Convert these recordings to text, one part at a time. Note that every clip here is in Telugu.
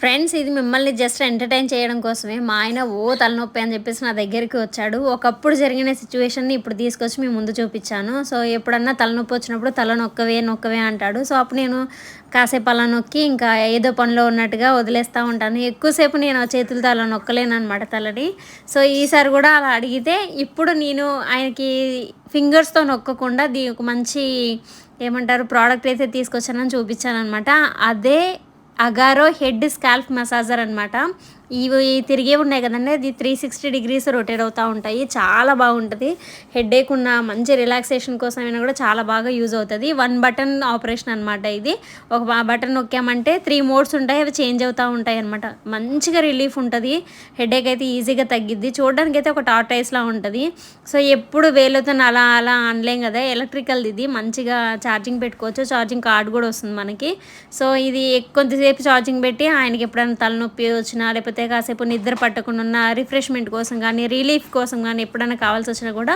ఫ్రెండ్స్ ఇది మిమ్మల్ని జస్ట్ ఎంటర్టైన్ చేయడం కోసమే. మా ఆయన ఓ తలనొప్పి అని చెప్పేసి నా దగ్గరికి వచ్చాడు. ఒకప్పుడు జరిగిన సిచ్యువేషన్ని ఇప్పుడు తీసుకొచ్చి మీ ముందు చూపించాను. సో ఎప్పుడన్నా తలనొప్పి వచ్చినప్పుడు తల నొక్కవే నొక్కవే అంటాడు. సో అప్పుడు నేను కాసేపు అలా నొక్కి ఇంకా ఏదో పనిలో ఉన్నట్టుగా వదిలేస్తూ ఉంటాను. ఎక్కువసేపు నేను చేతులతో అలా నొక్కలేను అనమాట తలని. సో ఈసారి కూడా అలా అడిగితే ఇప్పుడు నేను ఆయనకి ఫింగర్స్తో నొక్కకుండా దీనికి ఒక మంచి ఏమంటారు ప్రోడక్ట్ అయితే తీసుకొచ్చానని చూపించాను అనమాట అదే అగారో హెడ్ స్కాల్ఫ్ మసాజర్ అనమాట ఇవి తిరిగే ఉన్నాయి కదండి. అది త్రీ సిక్స్టీ డిగ్రీస్ రొటేట్ అవుతూ ఉంటాయి. చాలా బాగుంటుంది. హెడేక్ ఉన్న మంచి రిలాక్సేషన్ కోసమైనా కూడా చాలా బాగా యూజ్ అవుతుంది. వన్ బటన్ ఆపరేషన్ అనమాట ఇది. ఒక బటన్ నొక్కామంటే త్రీ మోడ్స్ ఉంటాయి. అవి చేంజ్ అవుతూ ఉంటాయి అనమాట మంచిగా రిలీఫ్ ఉంటుంది. హెడేక్ అయితే ఈజీగా తగ్గిద్ది. చూడడానికి అయితే ఒక టార్టైస్లా ఉంటుంది. సో ఎప్పుడు వేలతో అలా అలా అనలేం కదా. ఎలక్ట్రికల్ ఇది. మంచిగా ఛార్జింగ్ పెట్టుకోవచ్చు. ఛార్జింగ్ కార్డ్ కూడా వస్తుంది మనకి. సో ఇది కొంతసేపు ఛార్జింగ్ పెట్టి ఆయనకి ఎప్పుడైనా తలనొప్పి వచ్చినా లేకపోతే కాసేపు నిద్ర పట్టకుండా ఉన్న రిఫ్రెష్మెంట్ కోసం కానీ రిలీఫ్ కోసం కానీ ఎప్పుడైనా కావాల్సి వచ్చినా కూడా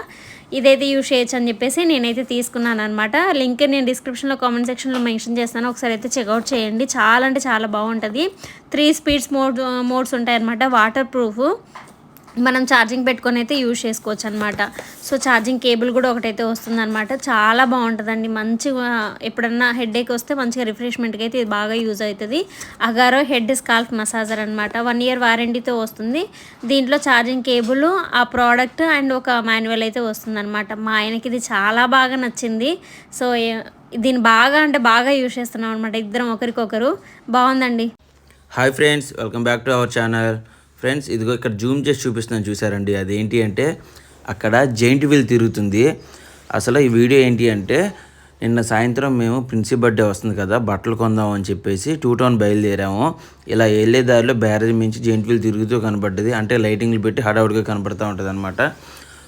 ఇదైతే యూజ్ చేయొచ్చు అని చెప్పేసి నేనైతే తీసుకున్నాను అనమాట లింక్ నేను డిస్క్రిప్షన్లో కామెంట్ సెక్షన్లో మెన్షన్ చేస్తాను. ఒకసారి అయితే చెక్అవుట్ చేయండి. చాలా అంటే చాలా బాగుంటుంది. త్రీ స్పీడ్స్ మోడ్ మోడ్స్ ఉంటాయి అనమాట వాటర్ ప్రూఫ్. మనం ఛార్జింగ్ పెట్టుకొని అయితే యూజ్ చేసుకోవచ్చు అనమాట సో ఛార్జింగ్ కేబుల్ కూడా ఒకటైతే వస్తుందన్నమాట. చాలా బాగుంటుందండి. మంచిగా ఎప్పుడన్నా హెడేక్ వస్తే మంచిగా రిఫ్రెష్మెంట్కి అయితే ఇది బాగా యూజ్ అవుతుంది. అగారో హెడ్ స్కాల్ఫ్ మసాజర్ అనమాట వన్ ఇయర్ వారంటీతో వస్తుంది. దీంట్లో ఛార్జింగ్ కేబుల్ ఆ ప్రోడక్ట్ అండ్ ఒక మాన్యువల్ అయితే వస్తుందన్నమాట. మా ఆయనకి ఇది చాలా బాగా నచ్చింది. సో దీన్ని బాగా అంటే బాగా యూజ్ చేస్తున్నాం అనమాట ఇద్దరం ఒకరికొకరు. బాగుందండి. Hi friends welcome back to our channel friends ఇదిగో ఇక్కడ జూమ్ చేసి చూపిస్తున్నాను చూసారండి అదేంటి అంటే అక్కడ జైంట్ వీల్ తిరుగుతుంది. అసలు ఈ వీడియో ఏంటి అంటే నిన్న సాయంత్రం మేము ప్రిన్సి బర్త్డే వస్తుంది కదా బట్టలు కొందాం అని చెప్పేసి టూ టౌన్ బయలుదేరాము. ఇలా వెళ్ళే దారిలో బ్యారేజ్ మించి జెయింట్ వీల్ తిరుగుతూ కనబడ్డది అంటే లైటింగ్లు పెట్టి హడావుడిగా కనబడుతూ ఉంటుంది అనమాట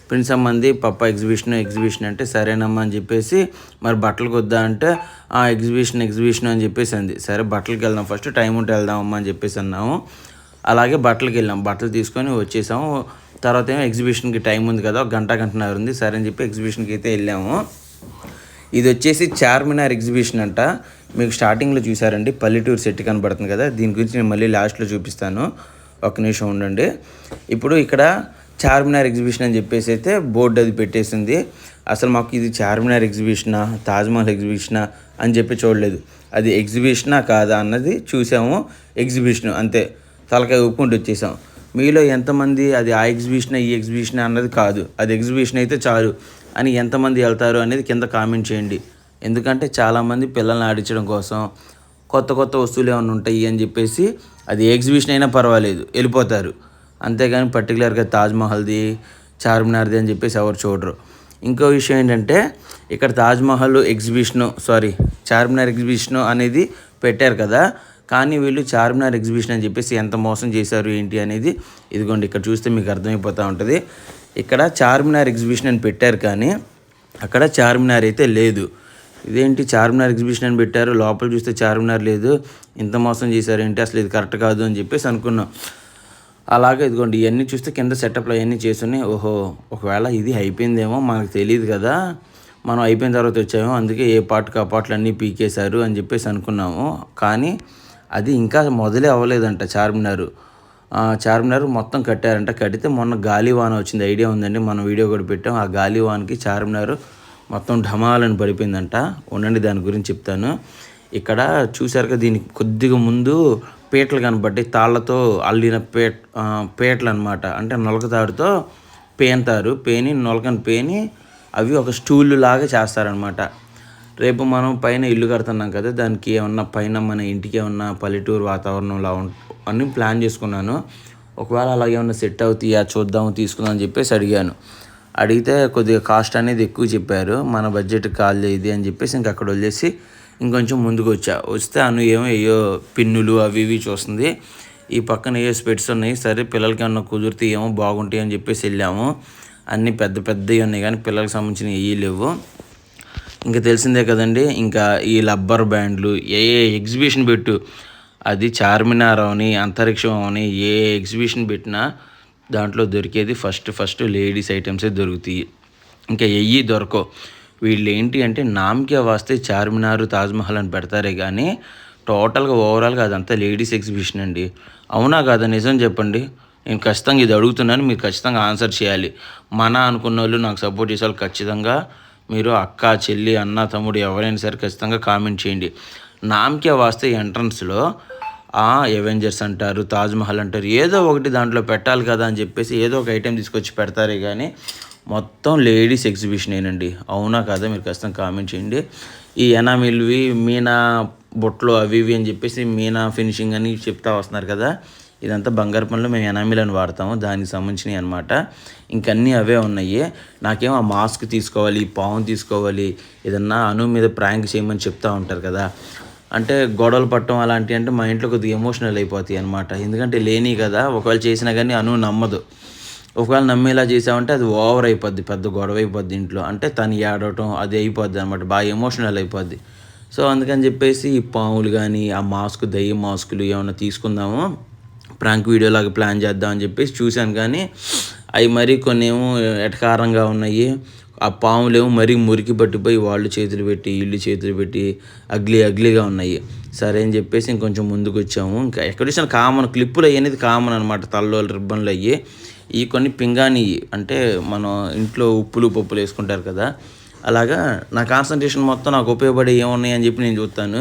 ప్రిన్స్ అమ్మంది పప్ప ఎగ్జిబిషన్ ఎగ్జిబిషన్ అంటే సరేనమ్మా అని చెప్పేసి మరి బట్టలకు వద్దా అంటే ఆ ఎగ్జిబిషన్ ఎగ్జిబిషన్ అని చెప్పేసి అంది. సరే బట్టలకు వెళ్దాం ఫస్ట్ టైం ఉంటే వెళ్దామమ్మా అని చెప్పేసి అన్నాము. అలాగే బట్టలకి వెళ్ళాం. బట్టలు తీసుకొని వచ్చేసాము. తర్వాత ఏమో ఎగ్జిబిషన్కి టైం ఉంది కదా ఒక గంట గంటన్నర ఉంది. సరే అని చెప్పి ఎగ్జిబిషన్కి అయితే వెళ్ళాము. ఇది వచ్చేసి చార్మినార్ ఎగ్జిబిషన్ అంట. మీకు స్టార్టింగ్లో చూసారండి. పల్లెటూరు సెట్ కనబడుతుంది కదా. దీని గురించి నేను మళ్ళీ లాస్ట్లో చూపిస్తాను. ఒక నిమిషం ఉండండి. ఇప్పుడు ఇక్కడ చార్మినార్ ఎగ్జిబిషన్ అని చెప్పేసి అయితే బోర్డు అది పెట్టేసింది. అసలు మాకు ఇది చార్మినార్ ఎగ్జిబిషనా తాజ్మహల్ ఎగ్జిబిషనా అని చెప్పి చూడలేదు. అది ఎగ్జిబిషనా కాదా అన్నది చూసాము. ఎగ్జిబిషన్ అంతే. తలకాయ ఊపుకుంటూ వచ్చేసాం. మీలో ఎంతమంది అది ఆ ఎగ్జిబిషన్ ఈ ఎగ్జిబిషన్ అన్నది కాదు. అది ఎగ్జిబిషన్ అయితే చాలు అని ఎంతమంది వెళ్తారు అనేది కింద కామెంట్ చేయండి. ఎందుకంటే చాలామంది పిల్లల్ని ఆడించడం కోసం కొత్త కొత్త వస్తువులు ఏమైనా ఉంటాయి అని చెప్పేసి అది ఎగ్జిబిషన్ అయినా పర్వాలేదు వెళ్ళిపోతారు. అంతేగాని పర్టికులర్గా తాజ్మహల్ది చార్మినార్ది అని చెప్పేసి ఎవరు చూడరు. ఇంకో విషయం ఏంటంటే ఇక్కడ Taj Mahal exhibition sorry Charminar exhibition అనేది పెట్టారు కదా కానీ వీళ్ళు చార్మినార్ ఎగ్జిబిషన్ అని చెప్పేసి ఎంత మోసం చేశారు ఏంటి అనేది ఇదిగోండి ఇక్కడ చూస్తే మీకు అర్థమైపోతూ ఉంటుంది. ఇక్కడ చార్మినార్ ఎగ్జిబిషన్ అని పెట్టారు కానీ అక్కడ చార్మినార్ అయితే లేదు. ఇదేంటి చార్మినార్ ఎగ్జిబిషన్ అని పెట్టారు? లోపల చూస్తే చార్మినార్ లేదు. ఇంత మోసం చేశారు ఏంటి? అసలు ఇది కరెక్ట్ కాదు అని చెప్పేసి అనుకున్నాం. అలాగే ఇదిగోండి ఇవన్నీ చూస్తే కింద సెటప్లు అవన్నీ చేస్తున్నాయి. ఓహో ఒకవేళ ఇది అయిపోయిందేమో మనకు తెలియదు కదా. మనం అయిపోయిన తర్వాత వచ్చాము అందుకే ఏ పాటకు ఆ పాటలు అన్నీ పీకేశారు అని చెప్పేసి అనుకున్నాము. కానీ అది ఇంకా మొదలే అవ్వలేదంట చార్మినార్. చార్మినార్ మొత్తం కట్టారంట. కడితే మొన్న గాలివాన వచ్చింది. ఐడియా ఉందండి. మనం వీడియో కూడా పెట్టాం. ఆ గాలివాన్కి చార్మినార్ మొత్తం ఢమాలని పడిపోయిందంట. ఉండండి దాని గురించి చెప్తాను. ఇక్కడ చూసారుగా దీనికి కొద్దిగా ముందు పీటలు కనబడ్డాయి తాళ్ళతో అల్లిన పేట పీటలు అనమాట అంటే నొలకతాడుతో పేంతారు పేని నొలకని పేని అవి ఒక స్టూళ్ళు లాగా చేస్తారనమాట. రేపు మనం పైన ఇల్లు కడుతున్నాం కదా దానికి ఏమన్నా పైన మన ఇంటికి ఏమన్నా పల్లెటూరు వాతావరణంలా అని ప్లాన్ చేసుకున్నాను. ఒకవేళ అలాగే ఏమన్నా సెట్ అవుతాయా చూద్దాం తీసుకుందాం అని చెప్పేసి అడిగాను. అడిగితే కొద్దిగా కాస్ట్ అనేది ఎక్కువ చెప్పారు. మన బడ్జెట్ కాల్ ఇది అని చెప్పేసి ఇంక అక్కడ వదిలేసి ఇంకొంచెం ముందుకు వచ్చా. వస్తే అను ఏమో అయ్యో పిన్నులు అవి ఇవి చూస్తుంది. ఈ పక్కన ఏ స్పెట్స్ ఉన్నాయి. సరే పిల్లలకి ఏమన్నా కుదిరితే ఏమో బాగుంటాయి అని చెప్పేసి వెళ్ళాము. అన్నీ పెద్ద పెద్దవి ఉన్నాయి కానీ పిల్లలకి సంబంధించిన ఏవి లేవు. ఇంకా తెలిసిందే కదండి ఇంకా ఈ లబ్బర్ బ్యాండ్లు ఏ ఏ ఎగ్జిబిషన్ పెట్టు అది చార్మినార్ అవని అంతరిక్షం అవని ఏ ఎగ్జిబిషన్ పెట్టినా దాంట్లో దొరికేది ఫస్ట్ ఫస్ట్ లేడీస్ ఐటమ్సే దొరుకుతాయి. ఇంకా ఎయ్యి దొరకవు. వీళ్ళు ఏంటి అంటే నామకే వాస్తే చార్మినార్ తాజ్మహల్ అని పెడతారే కానీ టోటల్గా ఓవరాల్గా అదంతా లేడీస్ ఎగ్జిబిషన్ అండి. అవునా కాదా నిజం చెప్పండి? నేను ఖచ్చితంగా ఇది అడుగుతున్నాను మీరు ఖచ్చితంగా ఆన్సర్ చేయాలి. మన అనుకున్న వాళ్ళు నాకు సపోర్ట్ చేసే వాళ్ళు ఖచ్చితంగా మీరు అక్క చెల్లి అన్న తమ్ముడు ఎవరైనా సరే ఖచ్చితంగా కామెంట్ చేయండి. నామకే వాస్తే ఎంట్రన్స్లో ఎవెంజర్స్ అంటారు తాజ్మహల్ అంటారు ఏదో ఒకటి దాంట్లో పెట్టాలి కదా అని చెప్పేసి ఏదో ఒక ఐటెం తీసుకొచ్చి పెడతారే కానీ మొత్తం లేడీస్ ఎగ్జిబిషన్ ఏనండి. అవునా కదా? మీరు ఖచ్చితంగా కామెంట్ చేయండి. ఈ ఎనామిల్వి మీనా బొట్లు అవి ఇవి అని చెప్పేసి మీనా ఫినిషింగ్ అని చెప్తా వస్తున్నారు కదా. ఇదంతా బంగారు పనులు మేము ఎనామిల్ అని వాడతాము దానికి సంబంధించినవి అనమాట ఇంకన్నీ అవే ఉన్నాయి. నాకేమో ఆ మాస్క్ తీసుకోవాలి పాము తీసుకోవాలి ఏదన్నా అను మీద ప్రాంక్ చేయమని చెప్తూ ఉంటారు కదా. అంటే గొడవలు పట్టడం అలాంటివి అంటే మా ఇంట్లో కొద్దిగా ఎమోషనల్ అయిపోతాయి అనమాట ఎందుకంటే లేని కదా ఒకవేళ చేసినా కానీ అను నమ్మదు. ఒకవేళ నమ్మేలా చేసామంటే అది ఓవర్ అయిపోద్ది పెద్ద గొడవ అయిపోద్ది ఇంట్లో. అంటే తను ఏడవటం అది అయిపోద్ది అనమాట బాగా ఎమోషనల్ అయిపోద్ది. సో అందుకని చెప్పేసి ఈ పాములు కానీ ఆ మాస్క్ దయ్యం మాస్కులు ఏమైనా తీసుకుందాము? ప్రాంక్ వీడియోలాగా ప్లాన్ చేద్దామని చెప్పేసి చూశాను కానీ అవి మరీ కొన్ని ఏమో ఎటకారంగా ఉన్నాయి. ఆ పాములేమో మరీ మురికి పట్టిపోయి వాళ్ళు చేతులు పెట్టి ఇల్లు చేతులు పెట్టి అగ్లీ అగ్లీగా ఉన్నాయి. సరే అని చెప్పేసి ఇంకొంచెం ముందుకు వచ్చాము. ఇంకా ఎక్కడ చూసిన కామన్ క్లిప్పులు అనేది కామన్ అనమాట తల్లో రిబ్బన్లు అయ్యి. ఈ కొన్ని పింగాణి అంటే మనం ఇంట్లో ఉప్పులు పప్పులు వేసుకుంటారు కదా. అలాగా నా కాన్సన్ట్రేషన్ మొత్తం నాకు ఉపయోగపడే ఏమున్నాయి అని చెప్పి నేను చూస్తాను.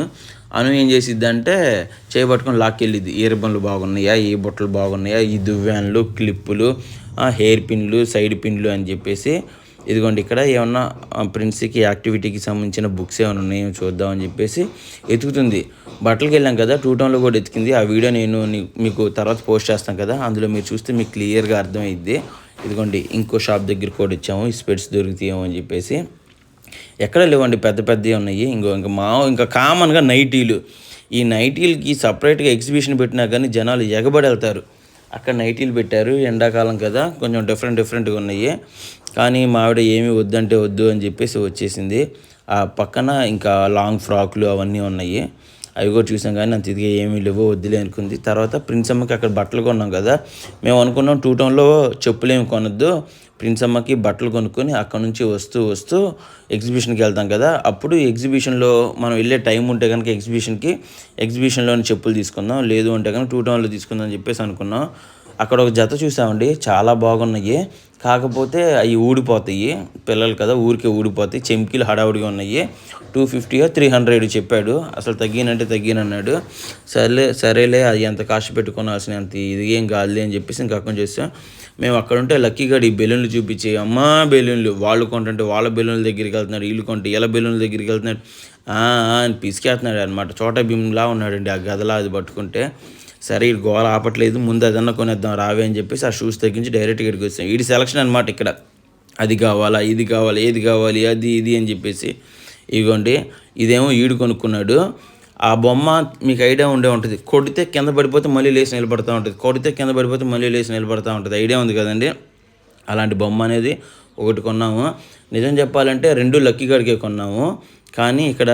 అను ఏం చేసిద్ది అంటే చేయబట్టుకొని లాక్కెళ్ళిద్ది ఏ రిబ్బన్లు బాగున్నాయా? ఏ బుట్టలు బాగున్నాయా? ఈ దువ్వాన్లు క్లిప్పులు హెయిర్ పిన్లు సైడ్ పిన్లు అని చెప్పేసి ఇదిగోండి ఇక్కడ ఏమన్నా ప్రిన్స్కి యాక్టివిటీకి సంబంధించిన బుక్స్ ఏమైనా ఉన్నాయో చూద్దామని చెప్పేసి ఎతుకుతుంది. బట్టలకి వెళ్ళాం కదా టూ టౌన్లో కూడా ఎతికింది. ఆ వీడియో నేను మీకు తర్వాత పోస్ట్ చేస్తాను కదా అందులో మీరు చూస్తే మీకు క్లియర్గా అర్థమైద్ది. ఇదిగోండి ఇంకో షాప్ దగ్గర కూడా వచ్చాము ఈ స్పెట్స్ దొరుకుతాయేమో అని చెప్పేసి. ఎక్కడ లేవండి పెద్ద పెద్దవి ఉన్నాయి. ఇంకో ఇంకా మా ఇంకా కామన్గా నైటీలు. ఈ నైటీలకి సపరేట్గా ఎగ్జిబిషన్ పెట్టినా కానీ జనాలు ఎగబడి వెళ్తారు అక్కడ నైటీలు పెట్టారు ఎండాకాలం కదా కొంచెం డిఫరెంట్ డిఫరెంట్గా ఉన్నాయి. కానీ మా ఆవిడ ఏమీ వద్దంటే వద్దు అని చెప్పేసి వచ్చేసింది. ఆ పక్కన ఇంకా లాంగ్ ఫ్రాక్లు అవన్నీ ఉన్నాయి. అవి కూడా చూసాం కానీ అంత ఇదిగా ఏమీ లేవో వద్దులే అనుకుంది. తర్వాత ప్రిన్స్ అమ్మకి అక్కడ బట్టలు కొన్నాం కదా. మేము అనుకున్నాం టూ టౌన్లో చెప్పులేమి కొనొద్దు. ప్రిన్స్ అమ్మకి బట్టలు కొనుక్కొని అక్కడ నుంచి వస్తూ వస్తూ ఎగ్జిబిషన్కి వెళ్తాం కదా. అప్పుడు ఎగ్జిబిషన్లో మనం వెళ్ళే టైం ఉంటే కనుక ఎగ్జిబిషన్కి ఎగ్జిబిషన్లోని చెప్పులు తీసుకుందాం. లేదు అంటే కనుక టూ టౌన్లో తీసుకుందాం అని చెప్పేసి అనుకున్నాం. అక్కడ ఒక జత చూసామండి. చాలా బాగున్నాయి. కాకపోతే అవి ఊడిపోతాయి. పిల్లలు కదా ఊరికే ఊడిపోతాయి. చెంకీలు హడావుడిగా ఉన్నాయి. టూ ఫిఫ్టీయో త్రీ హండ్రెడ్ చెప్పాడు. అసలు తగ్గినంటే తగ్గినన్నాడు. సరేలే సరేలే అది ఎంత కాస్ట్ పెట్టుకోవాల్సిన అంత ఇది ఏం కాదులే అని చెప్పేసి ఇంకా అక్కడ చేస్తాం మేము అక్కడ ఉంటే లక్కీ గడి బెలూన్లు చూపించి అమ్మా బెలూన్లు వాళ్ళు కొంటుంటే వాళ్ళ బెలూన్ల దగ్గరికి వెళ్తున్నాడు వీళ్ళు కొంటే ఇలా బెలూన్ల దగ్గరికి వెళ్తున్నాడు అని పిసికేస్తున్నాడు అనమాట చోట భీమ్లా ఉన్నాడండి ఆ గదలా అది పట్టుకుంటే. సరే ఈ గోల ఆపట్లేదు ముందు అదన్నా కొనేద్దాం రావే అని చెప్పేసి ఆ షూస్ తగ్గించి డైరెక్ట్గా ఇక్కడికి వచ్చాం. వీడి సెలక్షన్ అనమాట ఇక్కడ. అది కావాలా ఇది కావాలి ఏది కావాలి అది ఇది అని చెప్పేసి. ఇదిగోండి ఇదేమో ఈడు కొనుక్కున్నాడు. ఆ బొమ్మ మీకు ఐడియా ఉండే ఉంటుంది. కొడితే కింద పడిపోతే మళ్ళీ లేచి నిలబడతా ఉంటుంది. కొడితే కింద పడిపోతే మళ్ళీ లేచి నిలబడతా ఉంటుంది. ఐడియా ఉంది కదండి? అలాంటి బొమ్మ అనేది ఒకటి కొన్నాము. నిజం చెప్పాలంటే రెండు లక్కీ గడికే కొన్నాము. కానీ ఇక్కడ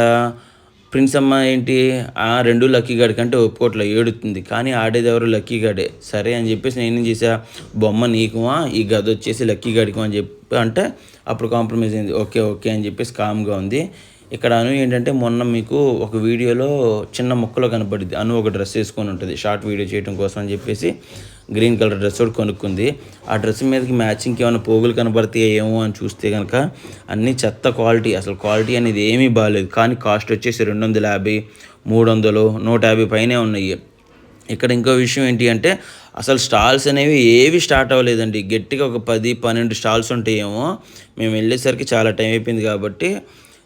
ప్రిన్స్ అమ్మ ఏంటి? ఆ రెండు లక్కీ గాడి కంటే ఒప్పుకోట్ల ఏడుతుంది. కానీ ఆడేది ఎవరు? లక్కీ గాడే. సరే అని చెప్పేసి నేనేం చేసా బొమ్మ నీకుమా? ఈ గది వచ్చేసి లక్కీ గాడికి అని చెప్పి అంటే అప్పుడు కాంప్రమైజ్ అయింది. ఓకే ఓకే అని చెప్పేసి కామ్గా ఉంది. ఇక్కడ అను ఏంటంటే మొన్న మీకు ఒక వీడియోలో చిన్న ముక్కలో కనపడింది. అను ఒక డ్రెస్ వేసుకొని ఉంటుంది. షార్ట్ వీడియో చేయడం కోసం అని చెప్పేసి గ్రీన్ కలర్ డ్రెస్ ఒకటి కొనుక్కుంది. ఆ డ్రెస్ మీదకి మ్యాచింగ్కి ఏమైనా పోగులు కనబడతాయి ఏమో అని చూస్తే కనుక అన్నీ చెత్త క్వాలిటీ అసలు క్వాలిటీ అనేది ఏమీ బాగాలేదు కానీ కాస్ట్ వచ్చేసి రెండు వందల యాభై మూడు వందలు నూట యాభై పైనే ఉన్నాయి. ఇక్కడ ఇంకో విషయం ఏంటి అంటే అసలు స్టాల్స్ అనేవి ఏవి స్టార్ట్ అవ్వలేదండి. గట్టిగా ఒక పది పన్నెండు స్టాల్స్ ఉంటాయేమో. మేము వెళ్ళేసరికి చాలా టైం అయిపోయింది కాబట్టి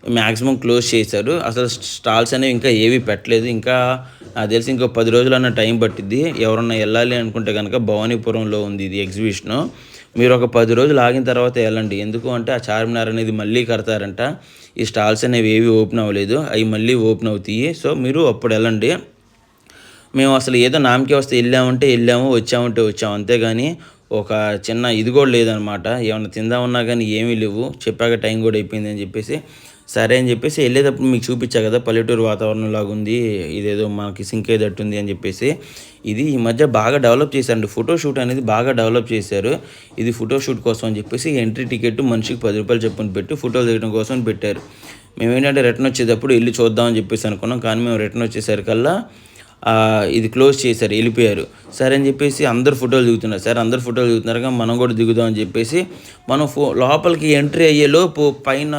మ్యాక్సిమం క్లోజ్ చేశారు అసలు స్టాల్స్ అనేవి ఇంకా ఏవి పెట్టలేదు. ఇంకా నాకు తెలిసి ఇంకో పది రోజులు అన్న టైం పట్టిద్ది. ఎవరన్నా వెళ్ళాలి అనుకుంటే కనుక భవానీపురంలో ఉంది ఇది ఎగ్జిబిషను. మీరు ఒక పది రోజులు ఆగిన తర్వాత వెళ్ళండి. ఎందుకు అంటే ఆ చార్మినార్ అనేది మళ్ళీ కడతారంట. ఈ స్టాల్స్ అనేవి ఏవి ఓపెన్ అవ్వలేదు. అవి మళ్ళీ ఓపెన్ అవుతాయి. సో మీరు అప్పుడు వెళ్ళండి. మేము అసలు ఏదో నామకే వస్తే వెళ్ళామంటే వెళ్ళాము వచ్చామంటే వచ్చాము అంతేగాని ఒక చిన్న ఇది కూడా లేదనమాట. ఏమైనా తిందామన్నా కానీ ఏమీ లేవు. చెప్పాక టైం కూడా అయిపోయింది అని చెప్పేసి సరే అని చెప్పేసి వెళ్ళేటప్పుడు మీకు చూపించా కదా పల్లెటూరు వాతావరణం లాగా ఉంది ఇదేదో మనకి సింక్ అయ్యేటట్టుంది అని చెప్పేసి. ఇది ఈ మధ్య బాగా డెవలప్ చేశారండి. ఫోటో షూట్ అనేది బాగా డెవలప్ చేశారు. ఇది ఫోటోషూట్ కోసం అని చెప్పేసి ఎంట్రీ టికెట్ మనిషికి పది రూపాయలు చెప్పుని పెట్టి ఫోటోలు దిగడం కోసం పెట్టారు. మేము ఏంటంటే రిటర్న్ వచ్చేటప్పుడు వెళ్ళి చూద్దామని చెప్పేసి అనుకున్నాం. కానీ మేము రిటర్న్ వచ్చేసరికల్లా ఇది క్లోజ్ చేశారు వెళ్ళిపోయారు. సరే అని చెప్పేసి అందరు ఫోటోలు దిగుతున్నారు. సరే అందరు ఫోటోలు దిగుతున్నారు కానీ మనం కూడా దిగుదాం అని చెప్పేసి మనం ఫో లోపలికి ఎంట్రీ అయ్యేలోపు పైన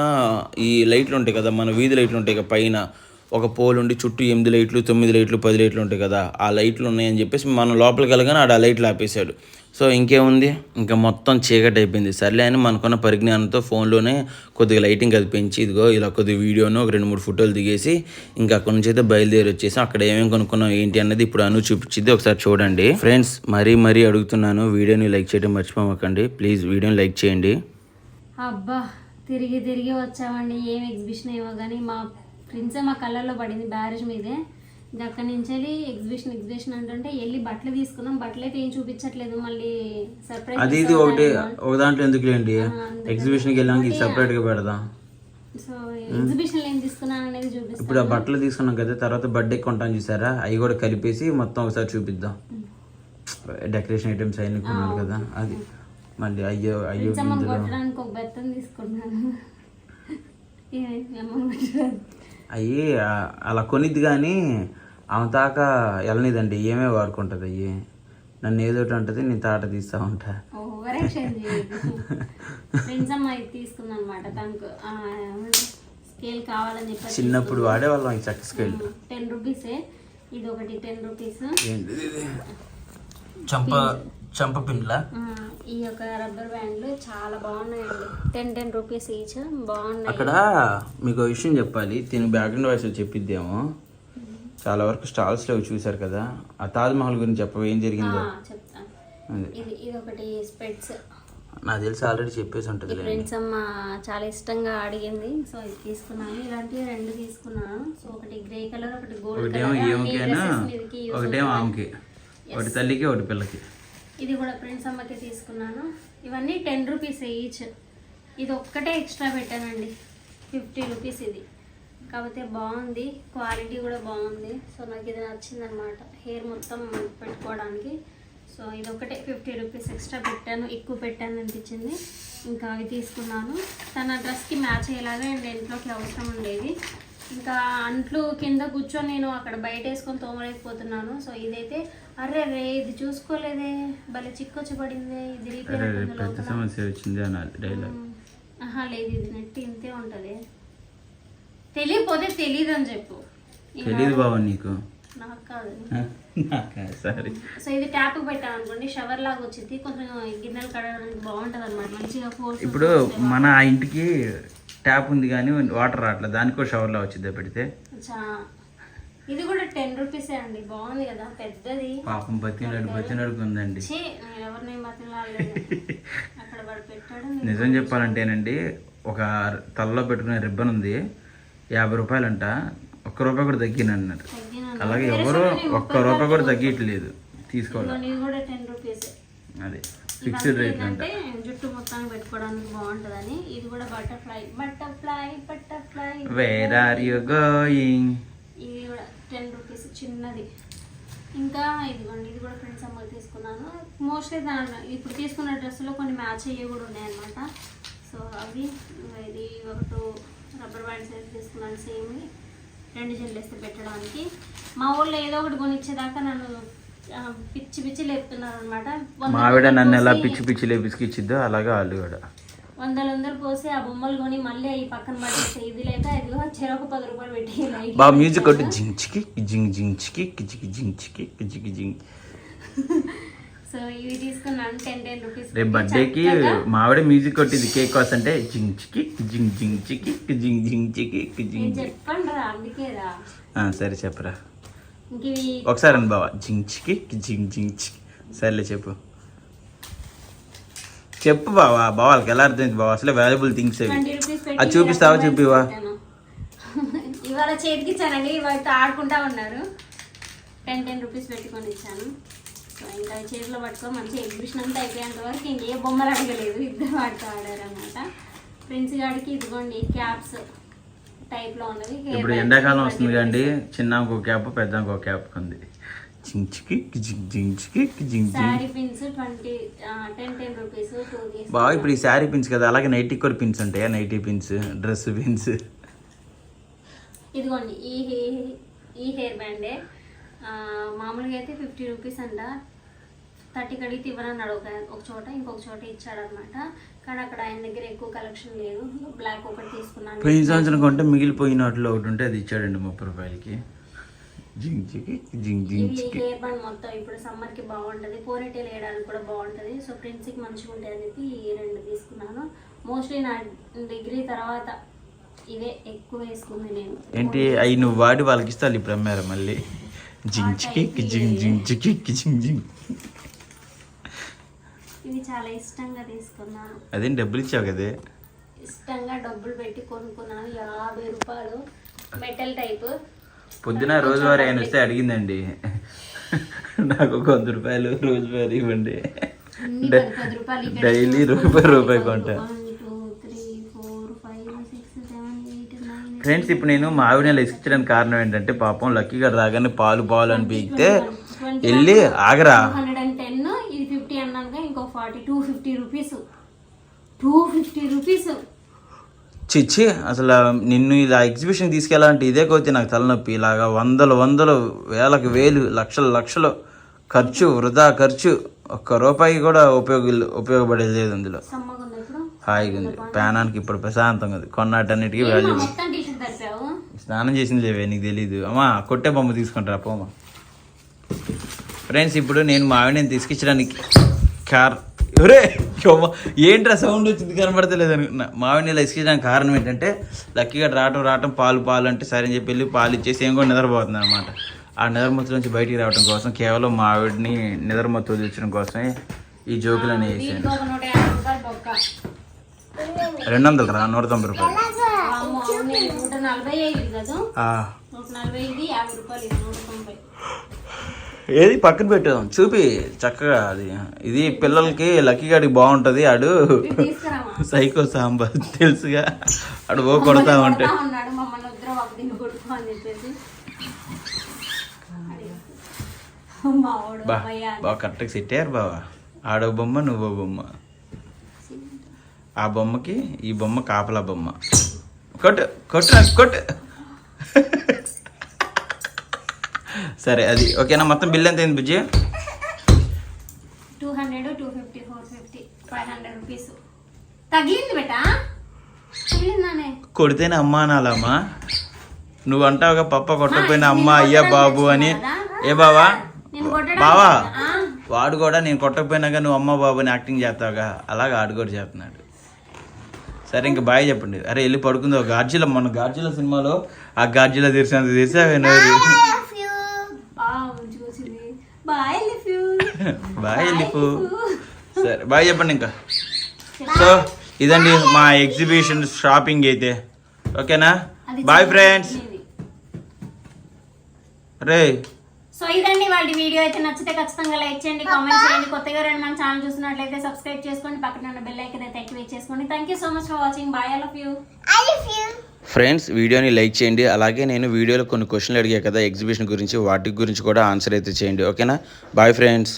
ఈ లైట్లు ఉంటాయి కదా మన వీధి లైట్లు ఉంటాయి కదా పైన ఒక పోల్ ఉండి చుట్టూ ఎనిమిది లైట్లు తొమ్మిది లైట్లు పది లైట్లు ఉంటాయి కదా ఆ లైట్లు ఉన్నాయని చెప్పేసి మనం లోపలికి వెళ్ళగానే ఆడ ఆ లైట్లు ఆపేశాడు. సో ఇంకేముంది? ఇంకా మొత్తం చీకటి అయిపోయింది. సర్లే అని మనకున్న పరిజ్ఞానంతో ఫోన్లోనే కొద్దిగా లైటింగ్ అది పెంచి ఇదిగో ఇలా కొద్దిగా వీడియోను ఒక రెండు మూడు ఫోటోలు దిగేసి ఇంకా అక్కడి నుంచి అయితే బయలుదేరి వచ్చేసి అక్కడ ఏమేమి కొనుక్కున్నాం ఏంటి అన్నది ఇప్పుడు అను చూపించింది. ఒకసారి చూడండి. ఫ్రెండ్స్ మరీ మరీ అడుగుతున్నాను. వీడియోని లైక్ చేయడం మర్చిపోమకండి. ప్లీజ్ వీడియోని లైక్ చేయండి. అబ్బా తిరిగి తిరిగి వచ్చామండి. ఏం ఎగ్జిబిషన్ ఏమో కానీ మా ప్రిన్సే మా కళ్ళల్లో పడింది బ్యారేజ్ మీదే. ఇంకా అక్కడి నుంచి వెళ్ళి ఎగ్జిబిషన్ ఎగ్జిబిషన్ అంటుంటే వెళ్ళి బట్టలు తీసుకున్నాం బట్టలు అయితే ఏం చూపించట్లేదు మళ్ళీ సర్ప్రైజ్ అది ఇది ఒకటి ఒక దాంట్లో ఎందుకు లేండి ఎగ్జిబిషన్కి వెళ్ళాక సపరేట్గా పెడదాం. సో ఎగ్జిబిషన్ ఏం తీసుకున్నాను అనేది చూపిస్తాను. ఇప్పుడు ఆ బట్టలు తీసుకున్నాం కదా తర్వాత బర్త్డే కొంటాం చూసారా? అవి కూడా కలిపేసి మొత్తం ఒకసారి చూపిద్దాం. డెకరేషన్ ఐటమ్స్ అన్ని కొన్నాను కదా అది. మళ్ళీ అయ్యో అయ్యో కొట్టడానికి ఒక బెత్తం తీసుకున్నాను. అయ్యి అలా కొనిద్ది కానీ ఆమె తాక వెళ్ళనిదండి ఏమే వాడుకుంటుంది. అయ్యి నన్ను ఏదోటి అంటది నేను తాట తీస్తా ఉంటా. చిన్నప్పుడు వాడేవాళ్ళం ఈ చక్క స్కేల్ టెన్ రూపీసే ఇది ఒకటి టెన్ రూపీస్? చంప చంప పిన్లా ఈ యొక్క రబ్బర్ బ్యాండ్లు చాలా బాగున్నాయండి. టెన్ టెన్ రూపీస్ ఈచ్ బాగున్నాయి. అక్కడ మీకు విషయం చెప్పాలి. తిని బ్యాక్గ్రౌండ్ వాయిస్ చెప్పిద్దేమో. చాలా వరకు స్టాల్స్లో చూసారు కదా. ఆ తాజ్ మహల్ గురించి చెప్పవు? ఏం జరిగిందో? చెప్తాను ఇది ఇది ఒకటి స్పెట్స్ నాకు తెలిసి ఆల్రెడీ చెప్పేసి ఉంటుంది ఫ్రెండ్స్ అమ్మ చాలా ఇష్టంగా అడిగింది. సో ఇది తీసుకున్నాను. ఇలాంటివి రెండు తీసుకున్నాను. సో ఒకటి గ్రే కలర్ ఒకటి గోల్డ్ ఒకటేమో ఈమెకేనా ఒకటేమో ఆమెకి. ఒకటి తల్లికి ఒకటి పిల్లకి. ఇది కూడా ఫ్రెండ్స్ అమ్మకి తీసుకున్నాను. ఇవన్నీ టెన్ రూపీస్ ఈచ్. ఇది ఒక్కటే ఎక్స్ట్రా పెట్టానండి. ఫిఫ్టీ రూపీస్ ఇది. కాకపోతే బాగుంది. క్వాలిటీ కూడా బాగుంది. సో నాకు ఇది నచ్చింది అనమాట హెయిర్ మొత్తం పెట్టుకోవడానికి. సో ఇది ఒకటే ఫిఫ్టీ రూపీస్ ఎక్స్ట్రా పెట్టాను. ఎక్కువ పెట్టాను అనిపించింది. ఇంకా అవి తీసుకున్నాను. తన డ్రెస్కి మ్యాచ్ అయ్యేలాగా అండ్ ఇంట్లోకి అవసరం ఉండేది. ఇంకా అంట్లు కింద కూర్చొని నేను అక్కడ బయట వేసుకొని తోమలేకపోతున్నాను. సో ఇదైతే అరే రే ఇది చూసుకోలేదే. భలే చిక్కొచ్చి పడిందే ఇది రిపేర్. సమస్య వచ్చింది అనాలి డైలాగ్. ఉమ్. ఆహా లేదు ఇది నెట్ ఇంతే ఉంటుంది. తెలియకపోతే తెలియదు అని చెప్పు తెలియదు బాబా నీకు. నాకు కాదు. సరే సో ఇది ట్యాప్ పెట్టాను అనుకోండి షవర్ లాగా వచ్చింది కొంచెం గిన్నెలు కడగడానికి బాగుంటుంది అనమాట మంచిగా ఫోర్స్ ఇప్పుడు మన ఆ ఇంటికి ట్యాప్ ఉంది కానీ వాటర్ రావట్లేదు దానికి షవర్లో వచ్చిందే పెడితే? ఇది కూడా టెన్ రూపీసే అండి బాగుంది కదా పెద్దది. పాపం బతినాడు బతినాడుకు ఉందండి. ఎవరిని బతిలాడలేదు అక్కడ వాడు పెట్టాడు నేను నిజం చెప్పాలంటేనండి ఒక తలలో పెట్టుకునే రిబ్బన్ ఉంది యాభై రూపాయలంట ఒక్క రూపాయి కూడా తగ్గిన అన్నారు. అలాగే ఎవరు ఒక్క రూపాయి కూడా తగ్గట్లేదు తీసుకోవాలి? అదే ఫిక్స్డ్ రేట్ అంట. అంటే జుట్టు మొత్తానికి పెట్టుకోవడానికి బాగుంటుందని. ఇది కూడా butterfly butterfly butterfly where are you going ఇది కూడా టెన్ రూపీస్ చిన్నది. ఇంకా ఇదిగోండి ఇది కూడా ఫ్రెండ్స్ అమ్మకి తీసుకున్నాను. మోస్ట్లీ దాని ఇప్పుడు తీసుకున్న డ్రెస్సులో కొన్ని మ్యాచ్ అయ్యి కూడా ఉన్నాయన్నమాట. సో అవి ఇది ఒకటి రబ్బర్ బ్యాండ్స్ అయితే తీసుకున్నాను సేమ్ రెండు జల్లేస్తే పెట్టడానికి. మా ఊళ్ళో ఏదో ఒకటి కొనిచ్చేదాకా నన్ను పిచ్చి పిచ్చి లేపుతున్నారు అనమాట మా ఆవిడ నన్ను ఎలా పిచ్చి పిచ్చి లేపిసుకిచ్చిద్దో అలాగే వాళ్ళు కూడా. వందలు వందలు పోసి ఆ బొమ్మలు కొని మళ్ళీ అవి పక్కన పట్టేసి ఇది లేక ఇదిగో చెరొక పది రూపాయలు పెట్టి బాగా మ్యూజిక్ కొట్టి జింగ్ చికి జింగ్ జింగ్ చికి కిచికి జింగ్ చికి కిచికి జింగ్. సో ఇవి తీసుకున్నాను టెన్ టెన్ రూపీస్ రేపు బర్త్డేకి మా ఆవిడ మ్యూజిక్ కొట్టింది. కేక్ కాస్ట్ అంటే జింగ్ చికి జింగ్ జింగ్ చికి జింగ్ జింగ్ చికి జింగ్ చెప్పండి రా అందుకే రా. ఆ, సరే చెప్పరా. ఒకసారి అని బావా. జింగ్ చికి జింగ్ జింగ్ చికి. సర్లే చెప్పు. చెప్పు బావా. బావా వాళ్ళకి ఎలా అర్థమైంది బావా? అసలే వాల్యుబుల్ థింగ్స్ అవి. అది చూపిస్తావా? చూపివా. ఇవాళ చేతికి ఇచ్చానండి. వాళ్ళతో ఆడుకుంటా ఉన్నారు. టెన్ టెన్ రూపీస్ పెట్టుకొని ఇచ్చాను ఇంకా అవి చేతిలో పట్టుకో మంచిగా ఎగ్జిబిషన్ అంతా అయిపోయేంత వరకు ఇంకే బొమ్మలు అడగలేదు ఇద్దరు వాడుతూ ఆడారు అనమాట ఫ్రెండ్స్ గాడికి ఇదిగోండి క్యాప్స్ టైప్లో hair ఇప్పుడు ఎండాకాలం 20 వస్తుంది కండి చిన్న ఒక క్యాప్ పెద్ద ఒక క్యాప్ ఉంది బాగా ఇప్పుడు ఈ శారీ పిన్స్ కదా. అలాగే నైటీ కూడా పిన్స్ ఉంటాయా? నైటీ పిన్స్ డ్రెస్ పిన్స్ ఇదిగోండి ఈ హెయిర్ ఈ హెయిర్ బ్యాండే. మామూలుగా అయితే ఫిఫ్టీ రూపీస్ అంట. థర్టీ కడిగితే ఇవ్వనన్నాడు ఒక ఒక చోట ఇంకొక చోట ఇచ్చాడనమాట కానీ అక్కడ ఆయన దగ్గర ఎక్కువ కలెక్షన్ లేదు. బ్లాక్ ఒకటి తీసుకున్నాను. పోయిన సంవత్సరం కొంటే మిగిలిపోయిన వాటిలో ఒకటి ఉంటే అది ఇచ్చాడండి ముప్పై రూపాయలకి. జింగ్ జింగ్ జింగ్ హెయిర్ బ్యాండ్ మొత్తం ఇప్పుడు సమ్మర్కి బాగుంటది. పోనీటైల్ వేయడానికి కూడా బాగుంటది. సో ప్రిన్స్కి మంచిగా ఉంటాయి అని చెప్పి ఈ రెండు తీసుకున్నాను. మోస్ట్లీ నా డిగ్రీ తర్వాత ఇవే ఎక్కువ వేసుకుంది నేను. ఏంటి అవి నువ్వు వాడి వాళ్ళకి ఇస్తాను ఇప్పుడు అమ్మారు మళ్ళీ. జింగ్ చికి జింగ్ చికి జింగ్ ఇవి చాలా ఇష్టంగా తీసుకున్నాను. అదేం డబ్బులు ఇచ్చావు కదే? ఇష్టంగా డబ్బులు పెట్టి కొనుక్కున్నాను. యాభై రూపాయలు మెటల్ టైప్. పొద్దున రోజువారీ ఆయన వస్తే అడిగిందండి. నాకు ఒక వంద రూపాయలు రోజువారీ ఇవ్వండి. డైలీ రూపాయి రూపాయి కొంటా one two three four five six seven eight nine friends ఇప్పుడు నేను మావిడి నెల ఇచ్చడానికి కారణం ఏంటంటే పాపం లక్కీ గారు రాగానే పాలు పాలు అని పీకితే వెళ్ళి ఆగరా. హండ్రెడ్ అండ్ టెన్ ఇది ఫిఫ్టీ అన్నాక ఇంకో forty two fifty rupees. Two fifty rupees. చిచ్చి అసలు నిన్ను ఇలా ఎగ్జిబిషన్ తీసుకెళ్ళాలంటే ఇదే కొద్ది నాకు తలనొప్పి. ఇలాగా వందలు వందలు వేలకు వేలు లక్షలు లక్షలు ఖర్చు వృధా ఖర్చు ఒక్క రూపాయి కూడా ఉపయోగ ఉపయోగపడేది లేదు అందులో హాయిగా ఉంది ప్రాణానికి ఇప్పుడు ప్రశాంతంగా ఉంది. కొన్నాటన్నిటికీ వాల్యూ స్నానం చేసింది లేవే నీకు తెలీదు. అమ్మా కొట్టే బొమ్మ తీసుకుంటారా పోమా. ఫ్రెండ్స్ ఇప్పుడు నేను మా ఆవిడని తీసుకొచ్చడానికి కార్ ఒరే యవ్వ, ఏంట్రా సౌండ్ వచ్చింది? కనబడతలేదు అనుకున్నా. మా ఆవిడని ఇలా తీసుకొచ్చడానికి కారణం ఏంటంటే లక్కీగా రావటం రావటం పాలు పాలు అంటే సరే అని చెప్పి వెళ్ళి పాలు ఇచ్చేసి ఏం కూడా నిద్రపోతుంది అనమాట ఆ నిద్రమత్తు నుంచి బయటికి రావడం కోసం కేవలం మా ఆవిడని నిద్రమత్తు వదిలించడం కోసమే ఈ వేసాను యాభై రూపాయలు బొక్క. రెండు వందలు రా నూట తొంభై రూపాయలు. నూట నలభై ఐదు కదా? ఆ, నూట నలభై ఐదు యాభై రూపాయలు ఇది నూట తొంభై. ఏది పక్కన పెట్టాం చూపి చక్కగా అది. ఇది పిల్లలకి లక్కీ గాడికి బాగుంటది. ఆడు సైకో సాంబార్ తెలుసుగా. ఆడు ఓ కొడతా ఉంటే. కొడతా ఉన్నాడు. మమ్మల్ని వద్దర ఒక దిన్ను కొడుకో అని చెప్పేసి. మా వాడు బా అమ్మయ్య బాగా కరెక్ట్గా సెట్ అయ్యారు బావా. ఆడో బొమ్మ నువ్వో బొమ్మ. ఆ బొమ్మకి ఈ బొమ్మ కాపలా బొమ్మ. కొట్టు కొట్టు కొట్టు. సరే అది. ఓకేనా? మొత్తం బిల్ ఎంత అయింది బుజ్జి? Two hundred two fifty four fifty five hundred rupees. తగిలింది బెటా? తగిలిందానే కొడితేనే అమ్మ అనాలమ్మా. నువ్వు అంటావుగా పప్ప కొట్టకపోయినా అమ్మ అయ్యా బాబు అని. ఏ బావా? బావా? వాడు కూడా నేను కొట్టకపోయినాగా నువ్వు అమ్మ బాబు అని యాక్టింగ్ చేస్తావుగా. అలాగా ఆడు కూడా చేస్తున్నాడు. సరే ఇంక బాయ్ చెప్పండి. అరే వెళ్ళి పడుకుందో. గార్జీల మొన్న గార్జీల సినిమాలో ఆ గార్జీల తెరిచినంత యూ బాయ్ వెళ్ళిపో సరే బాయ్ చెప్పండి ఇంకా. సో ఇదండి మా ఎగ్జిబిషన్ షాపింగ్ అయితే. ఓకేనా? బాయ్ ఫ్రెండ్స్ రే సో ఇదండి వాళ్ళ వీడియో. అయితే నచ్చితే ఖచ్చితంగా లైక్ చేయండి కామెంట్ చేయండి. కొత్తగా రెండు మన ఛానల్ చూసినట్లయితే సబ్స్క్రైబ్ చేసుకోండి. పక్కన ఉన్న బెల్ ఐకన్ అయితే యాక్టివేట్ చేసుకోండి. Thank you so much for watching bye all of you friends వీడియోని లైక్ చేయండి. అలాగే నేను వీడియోలో కొన్ని క్వశ్చన్లు అడిగా కదా ఎగ్జిబిషన్ గురించి వాటి గురించి కూడా ఆన్సర్ అయితే చేయండి. ఓకేనా బాయ్ ఫ్రెండ్స్